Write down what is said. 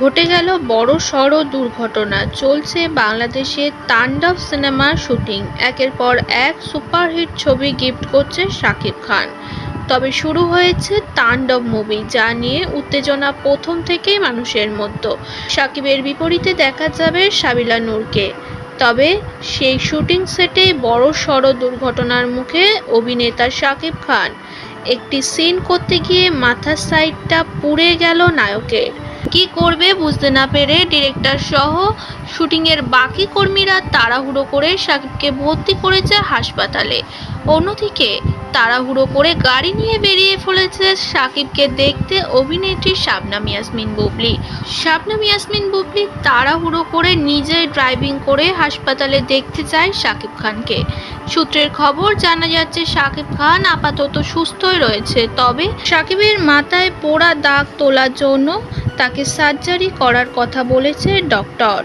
ঘটে গেল বড় সড় দুর্ঘটনা। চলছে বাংলাদেশে তাণ্ডব সিনেমার শুটিং। একের পর এক সুপারহিট ছবি গিফট করছে শাকিব খান। তবে শুরু হয়েছে তাণ্ডব মুভি, যা নিয়ে উত্তেজনা প্রথম থেকেই মানুষের মধ্যে। শাকিবের বিপরীতে দেখা যাবে সাবিলা নূরকে। তবে সেই শুটিং সেটে বড় সড় দুর্ঘটনার মুখে অভিনেতা শাকিব খান। একটি সিন করতে গিয়ে মাথার সাইডটা পুড়ে গেল নায়কের। কি করবে বুঝতে না পেরে ডিরেক্টর সহ শুটিংয়ের বাকি কর্মীরা তাড়াহুড়ো করে সাকিবকে ভর্তি করেছে হাসপাতালে। অন্যদিকে তাড়াহুড়ো করে গাড়ি নিয়ে বেরিয়ে ফেলেছে সাকিবকে দেখতে অভিনেত্রী শাবনাম ইয়াসমিন বুবলি। শাবনাম ইয়াসমিন বুবলি তাড়াহুড়ো করে নিজে ড্রাইভিং করে হাসপাতালে দেখতে যায় শাকিব খানকে। সূত্রের খবর, জানা যাচ্ছে শাকিব খান আপাতত সুস্থই রয়েছে, তবে শাকিবের মাথায় পোড়া দাগ তোলার জন্য তাকে সার্জারি করার কথা বলেছে ডক্টর।